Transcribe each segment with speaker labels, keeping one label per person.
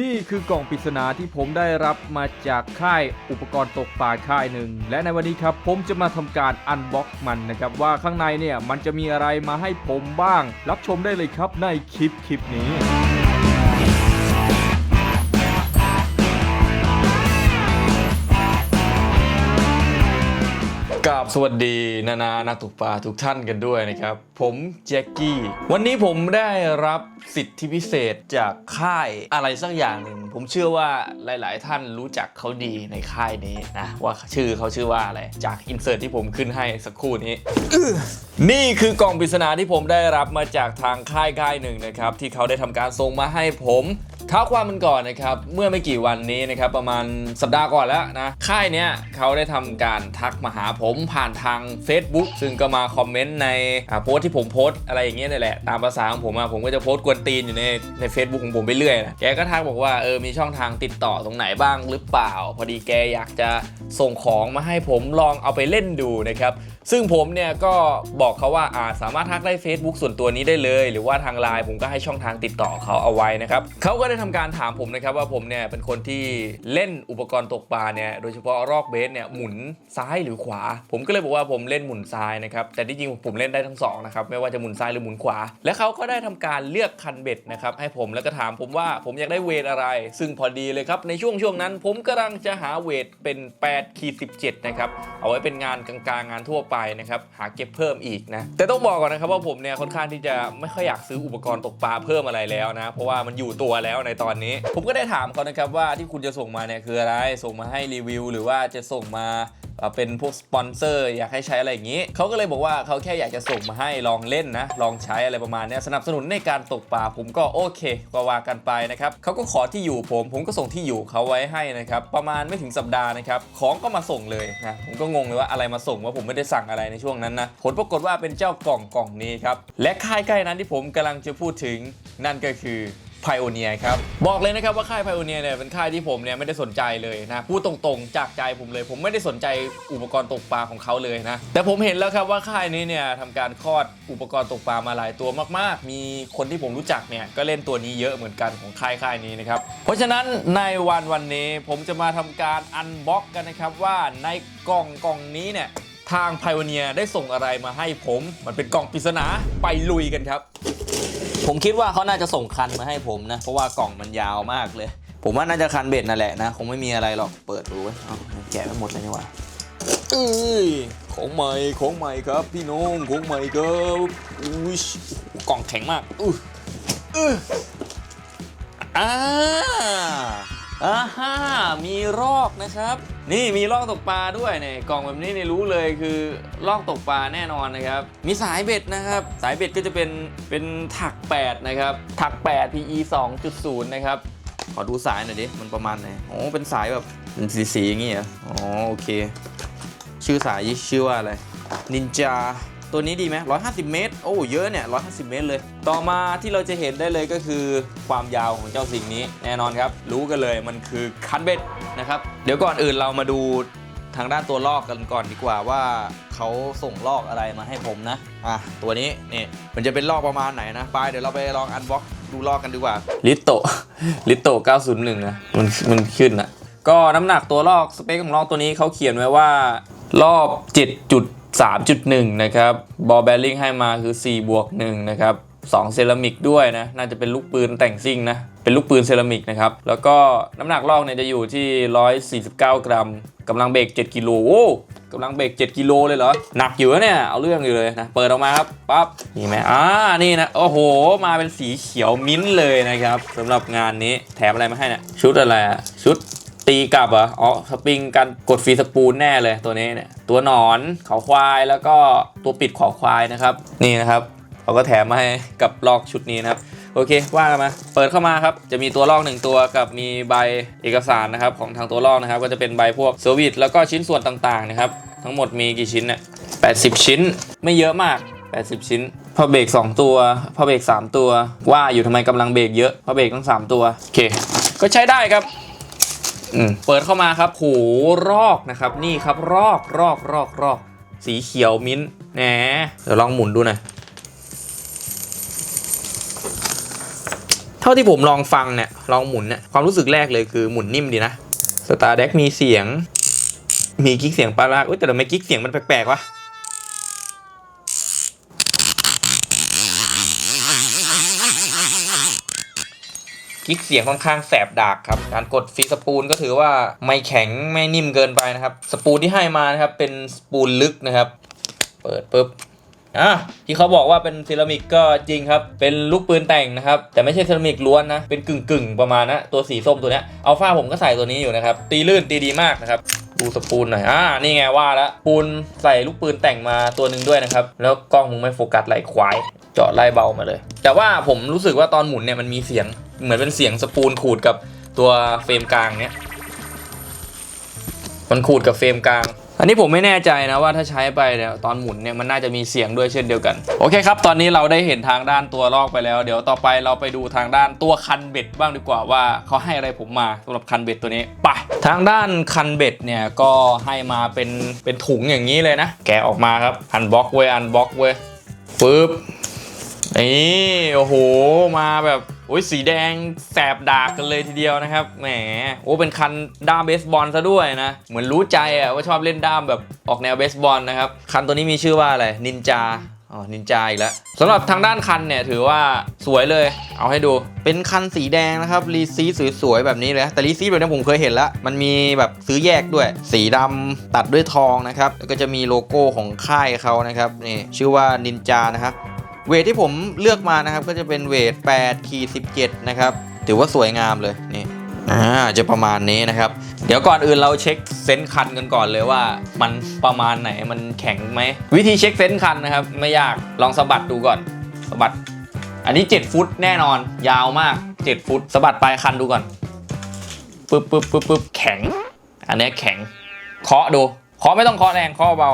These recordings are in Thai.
Speaker 1: นี่คือกล่องปริศนาที่ผมได้รับมาจากค่ายอุปกรณ์ตกปลาค่ายหนึ่ง และในวันนี้ครับผมจะมาทำการอันบ็อกมันนะครับ ว่าข้างในเนี่ยมันจะมีอะไรมาให้ผมบ้าง รับชมได้เลยครับในคลิปคลิปนี้ สวัสดีนานานักตกปลาทุกท่านกันด้วยนะครับ ผมแจ็คกี้ วันนี้ผมได้รับสิทธิพิเศษจากค่ายอะไรสักอย่างหนึ่ง ผมเชื่อว่าหลาย ๆ ท่านรู้จักเขาดีในค่ายนี้นะ ว่าชื่อเขาชื่อว่าอะไร จากอินเสิร์ตที่ผมขึ้นให้สักครู่นี้ นี่คือกล่องปริศนาที่ผมได้รับมาจากทางค่ายค่ายหนึ่งนะครับ ที่เขาได้ทำการส่งมาให้ผมเท้าความมันก่อนนะครับ เมื่อไม่กี่วันนี้นะครับประมาณสัปดาห์ก่อนแล้วนะ ค่ายเนี้ยเขาได้ทำการทักมาหาผมผ่านทาง Facebook ซึ่งก็มาคอมเมนต์ในโพสที่ผมโพสอะไรอย่างเงี้ยนี่แหละ ตามภาษาของผมอะผมก็จะโพสกวนตีนอยู่ในใน Facebook ของผมไปเรื่อยนะแกก็ทักบอกว่าเออมีช่องทางติดต่อตรงไหนบ้างหรือเปล่า พอดีแกอยากจะ ส่งของมาให้ผมลองเอาไปเล่นดูนะครับ ซึ่งผมเนี่ยก็บอกเขาว่าอาสามารถทักได้ Facebook ส่วนตัวนี้ได้เลย หรือว่าทางไลน์ผมก็ให้ช่องทางติดต่อเขาเอาไว้นะครับเขาก็ได้ทำการถามผมนะครับว่าผมเนี่ยเป็นคนที่เล่นอุปกรณ์ตกปลาเนี่ยโดยเฉพาะรอกเบสเนี่ยหมุนซ้ายหรือขวา ผมก็เลยบอกว่าผมเล่นหมุนซ้ายนะครับแต่ที่จริงผมเล่นได้ทั้งสองนะครับไม่ว่าจะหมุนซ้ายหรือหมุนขวา และเขาก็ได้ทำการเลือกคันเบ็ดนะครับให้ผมแล้วก็ถามผมว่าผมอยากได้เวทอะไร ซึ่งพอดีเลยครับในช่วงช่วงนั้น ผมกำลังจะหาเวทเป็นแป8ขีด17 นะครับ เอาไว้เป็นงานกลางๆงานทั่วไปนะครับ หาเก็บเพิ่มอีกนะ แต่ต้องบอกก่อนนะครับว่าผมเนี่ยค่อนข้างที่จะไม่ค่อยอยากซื้ออุปกรณ์ตกปลาเพิ่มอะไรแล้วนะ เพราะว่ามันอยู่ตัวแล้วในตอนนี้ ผมก็ได้ถามเขานะครับว่าที่คุณจะส่งมาเนี่ยคืออะไร ส่งมาให้รีวิว หรือว่าจะส่งมา เป็นพวกสปอนเซอร์อยากให้ใช้อะไรอย่างนี้ เขาก็เลยบอกว่าเขาแค่อยากจะส่งมาให้ลองเล่นนะ ลองใช้อะไรประมาณนี้สนับสนุนในการตกปลาผมก็โอเคก็ว่ากันไปนะครับเขาก็ขอที่อยู่ผม ผมก็ส่งที่อยู่เขาไว้ให้นะครับ ประมาณไม่ถึงสัปดาห์นะครับ ของก็มาส่งเลยนะ ผมก็งงเลยว่าอะไรมาส่งว่าผมไม่ได้สั่งอะไรในช่วงนั้นนะ ผลปรากฏว่าเป็นเจ้ากล่องกล่องนี้ครับ และค่ายใกล้นั้นที่ผมกำลังจะพูดถึงนั่นก็คือ ไพโอเนียครับ บอกเลยนะครับว่าค่ายไพโอเนียเนี่ยเป็นค่ายที่ผมเนี่ยไม่ได้สนใจเลยนะพูดตรงๆจากใจผมเลย ผมไม่ได้สนใจอุปกรณ์ตกปลาของเขาเลยนะ แต่ผมเห็นแล้วครับว่าค่ายนี้เนี่ยทำการคลอดอุปกรณ์ตกปลามาหลายตัวมากๆ มีคนที่ผมรู้จักเนี่ยก็เล่นตัวนี้เยอะเหมือนกันของค่ายค่ายนี้นะครับเพราะฉะนั้นในวันวันนี้ผมจะมาทำการอันบ็อกกันนะครับว่าในกล่องกล่องนี้เนี่ยทางไพโอเนียได้ส่งอะไรมาให้ผม มันเป็นกล่องปริศนาไปลุยกันครับ ผมคิดว่าเขาน่าจะส่งคันมาให้ผมนะ เพราะว่ากล่องมันยาวมากเลย ผมว่าน่าจะคันเบ็ดนั่นแหละนะ คงไม่มีอะไรหรอก เปิดดูไว้แกะไปหมดเลยนี่หว่าเอ้ยของใหม่ของใหม่ครับ พี่น้องของใหม่ครับอุ้ยกล่องแข็งมากอื้ออื้ออ่าอ่าฮ่ามีรอกนะครับ นี่มีลอกตกปลาด้วยเนี่ยกล่องแบบนี้เนี่ยรู้เลยคือลอกตกปลาแน่นอนนะครับ มีสายเบ็ดนะครับ สายเบ็ดก็จะเป็นเป็นถัก 8 นะครับ ถัก 8 PE 2.0 นะครับ ขอดูสายหน่อยดิ มันประมาณไหนโอ้เป็นสายแบบเป็นสีๆอย่างงี้เหรออ๋อโอเค ชื่อสายชื่อว่าอะไรนินจา ตัวนี้ดีไหม150 เมตร โอ้ เยอะเนี่ย 150 เมตรเลย ต่อมาที่เราจะเห็นได้เลยก็คือความยาวของเจ้าสิ่งนี้แน่นอนครับ รู้กันเลยมันคือคันเบ็ดนะครับ เดี๋ยวก่อนอื่นเรามาดูทางด้านตัวลอกกันก่อนดีกว่าว่าเขาส่งลอกอะไรมาให้ผมนะ อะ ตัวนี้นี่มันจะเป็นลอกประมาณไหนนะไปเดี๋ยวเราไปลองอันบ็อกดูลอกกันดีกว่า ลิโตลิโต901นะ มันมันขึ้นอะก็น้ำหนักตัวลอกสเปคของลอกตัวนี้เขาเขียนไว้ว่ารอบ 3.1 นะครับ บอลแบริ่งให้มาคือ 4 บวก 1 นะครับ2เซรามิกด้วยนะ น่าจะเป็นลูกปืนแต่งซิ่งนะ เป็นลูกปืนเซรามิกนะครับ แล้วก็น้ำหนักลอกเนี่ยจะอยู่ที่ 149 กรัมกำลังเบรก7กิโลโอ้กำลังเบรก7กิโลเลยเหรอ หนักอยู่นะเนี่ย เอาเรื่องอยู่เลยนะ เปิดออกมาครับปั๊บนี่ไหมอ่า นี่นะ โอ้โห มาเป็นสีเขียวมิ้นท์เลยนะครับสำหรับงานนี้แถมอะไรมาให้นี่ชุดอะไรอะชุด ตีกลับเหรออ๋อสปริงกันกดฟรีสปูลแน่เลยตัวนี้เนี่ยตัวหนอนขาควายแล้วก็ตัวปิดขอควายนะครับ นี่นะครับเขาก็แถมมาให้กับลอกชุดนี้นะครับโอเคว่ากันมาเปิดเข้ามาครับ จะมีตัวลอกหนึ่งตัวกับมีใบเอกสารนะครับของทางตัวลอกนะครับ ก็จะเป็นใบพวกเซอร์วิสแล้วก็ชิ้นส่วนต่างๆนะครับ ทั้งหมดมีกี่ชิ้นเนี่ย80ชิ้น ไม่เยอะมาก 80 ชิ้นพอเบรก2 ตัวพอเบรก3 ตัว ว่าอยู่ทำไมกำลังเบรกเยอะพอเบรกต้องสามตัว โอเค ก็ใช้ได้ครับ เปิดเข้ามาครับโหรอกนะครับ นี่ครับรอกรอกรอกรอก สีเขียวมิ้นท์แหนเดี๋ยวลองหมุนดูหน่อยทท่าที่ผมลองฟังเนี่ยลองหมุนเนี่ยความรู้สึกแรกเลยคือหมุนนิ่มดีนะสตาร์เด็กมีเสียง มีกิ๊กเสียงปลาลากเอ้ยแต่ทำไมกิ๊กเสียงมันแปลกๆวะ คลิกเสียงค่อนข้างแสบดากครับการกดฟีสปูลก็ถือว่าไม่แข็งไม่นิ่มเกินไปนะครับ สปูลที่ให้มานะครับเป็นสปูลลึกนะครับ เปิดปุ๊บ อะที่เขาบอกว่าเป็นเซรามิกก็จริงครับ เป็นลูกปืนแต่งนะครับ แต่ไม่ใช่เซรามิกล้วนนะ เป็นกึ่งกึ่งประมาณนะตัวสีส้มตัวเนี้ยอัลฟาผมก็ใส่ตัวนี้อยู่นะครับ ตีลื่นตีดีมากนะครับ ดูสปูลหน่อย อ่า นี่ไงว่าแล้วปูนใส่ลูกปืนแต่งมาตัวหนึ่งด้วยนะครับ แล้วกล้องมึงไม่โฟกัสไหลควาย เจาะไล่เบามาเลย แต่ว่าผมรู้สึกว่าตอนหมุนเนี่ยมันมีเสียง เหมือนเป็นเสียงสปูลขูดกับตัวเฟรมกลางเนี่ยมันขูดกับเฟรมกลาง อันนี้ผมไม่แน่ใจนะว่าถ้าใช้ไปเนี่ยตอนหมุนเนี่ยมันน่าจะมีเสียงด้วยเช่นเดียวกัน โอเคครับ ตอนนี้เราได้เห็นทางด้านตัวลอกไปแล้ว เดี๋ยวต่อไปเราไปดูทางด้านตัวคันเบ็ดบ้างดีกว่าว่าเขาให้อะไรผมมาสำหรับคันเบ็ดตัวนี้ไปทางด้านคันเบ็ดเนี่ยก็ให้มาเป็นเป็นถุงอย่างนี้เลยนะ แกะออกมาครับอันบล็อกเว้ยอันบล็อกเว้ยปึ๊บนี่โอ้โหมาแบบ โอ้ยสีแดงแสบดากกันเลยทีเดียวนะครับ แหม โอ้เป็นคันด้ามเบสบอลซะด้วยนะ เหมือนรู้ใจอะว่าชอบเล่นด้ามแบบออกแนวเบสบอลนะครับ คันตัวนี้มีชื่อว่าอะไร นินจาอ๋อนินจาอีกแล้วสำหรับทางด้านคันเนี่ยถือว่าสวยเลย เอาให้ดู เป็นคันสีแดงนะครับรีซีสวยๆแบบนี้เลย แต่รีซีแบบนี้ผมเคยเห็นแล้วมันมีแบบซื้อแยกด้วย สีดำตัดด้วยทองนะครับแล้วก็จะมีโลโก้ของค่ายเขานะครับนี่ชื่อว่านินจานะครับ เวทที่ผมเลือกมานะครับก็จะเป็นเวท8ขีด17 นะครับ ถือว่าสวยงามเลยนี่อ่าจะประมาณนี้นะครับ เดี๋ยวก่อนอื่นเราเช็คเซนคันกันก่อนเลยว่า มันประมาณไหนมันแข็งไหม วิธีเช็คเซนคันนะครับ ไม่ยากลองสะบัดดูก่อนสะบัด อันนี้ 7 ฟุตแน่นอน ยาวมาก 7 ฟุตสะบัดปลายคันดูก่อนปึ๊บปึ๊บปึ๊บปึ๊บแข็ง อันนี้แข็งเคาะดูเคาะไม่ต้องเคาะแรงเคาะเบา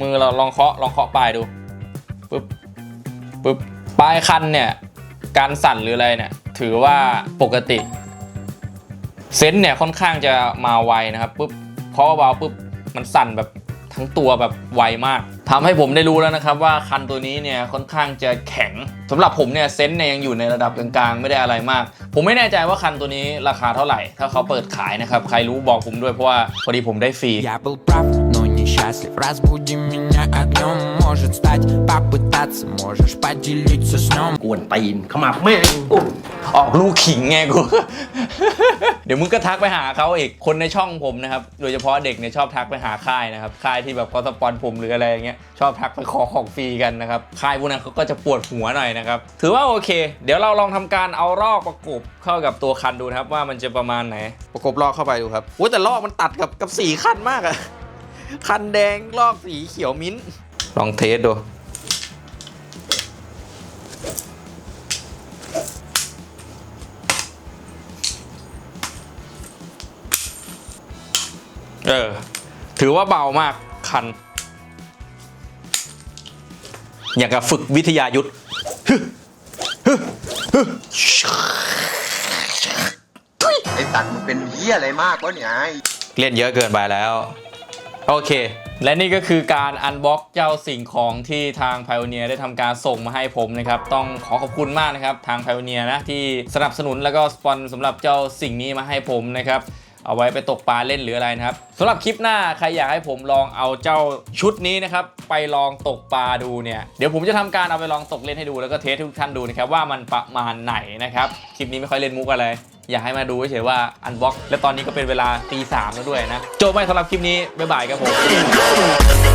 Speaker 1: มือเราลองเคาะลองเคาะปลายดูปึ๊บ ปุ๊บปลายคันเนี่ยการสั่นหรืออะไรเนี่ยถือว่าปกติเซนเนี่ยค่อนข้างจะมาไวนะครับปุ๊บเพราะว่าเบาปุ๊บมันสั่นแบบทั้งตัวแบบไวมากทำให้ผมได้รู้แล้วนะครับว่าคันตัวนี้เนี่ยค่อนข้างจะแข็งสำหรับผมเนี่ยเซนเนี่ยยังอยู่ในระดับกลางๆ ไม่ได้อะไรมาก ผมไม่แน่ใจว่าคันตัวนี้ราคาเท่าไหร่ ถ้าเขาเปิดขายนะครับใครรู้บอกผมด้วยเพราะว่าพอดีผมได้ฟรี
Speaker 2: счастлив Разбуди меня огнем Может стать, попытаться Можешь поделиться с ним
Speaker 3: กวนตีนขามาบแม่
Speaker 1: ออกลูกขิงไงกู เดี๋ยวมึงก็ทักไปหาเขาอีก คนในช่องผมนะครับ โดยเฉพาะเด็กเนี่ยชอบทักไปหาค่ายนะครับ ค่ายที่แบบเขาสปอนผมหรืออะไรอย่างเงี้ย ชอบทักไปขอของฟรีกันนะครับ ค่ายพวกนั้นเขาก็จะปวดหัวหน่อยนะครับ ถือว่าโอเค เดี๋ยวเราลองทำการเอารอกประกบเข้ากับตัวคันดูนะครับว่ามันจะประมาณไหน ประกบรอกเข้าไปดูครับโอ้ยแต่รอกมันตัดกับกับสีคันมากอะ คันแดงลอกสีเขียวมิ้นท์ลองเทสดู เออ ถือว่าเบามากคัน อย่างกับฝึกวิทยายุทธ
Speaker 3: ไอ้สัตว์มึงเป็นเหี้ยอะไรมากวะเนี่ยไอ้
Speaker 1: เล่นเยอะเกินไปแล้ว โอเค และนี่ก็คือการอันบ็อกเจ้าสิ่งของที่ทาง Pioneer ได้ทำการส่งมาให้ผมนะครับ ต้องขอขอบคุณมากนะครับ ทาง Pioneer นะที่สนับสนุนแล้วก็สปอนสำหรับเจ้าสิ่งนี้มาให้ผมนะครับเอาไว้ไปตกปลาเล่นหรืออะไรนะครับสำหรับคลิปหน้าใครอยากให้ผมลองเอาเจ้าชุดนี้นะครับไปลองตกปลาดูเนี่ยเดี๋ยวผมจะทำการเอาไปลองตกเล่นให้ดูแล้วก็เทสทุกท่านดูนะครับว่ามันประมาณไหนนะครับคลิปนี้ไม่ค่อยเล่นมุกอะไร อยากให้มาดูเฉยๆว่าอันบ็อกและตอนนี้ก็เป็นเวลาตีสามแล้วด้วยนะ โจบไปสำหรับคลิปนี้ บ๊ายบายครับผม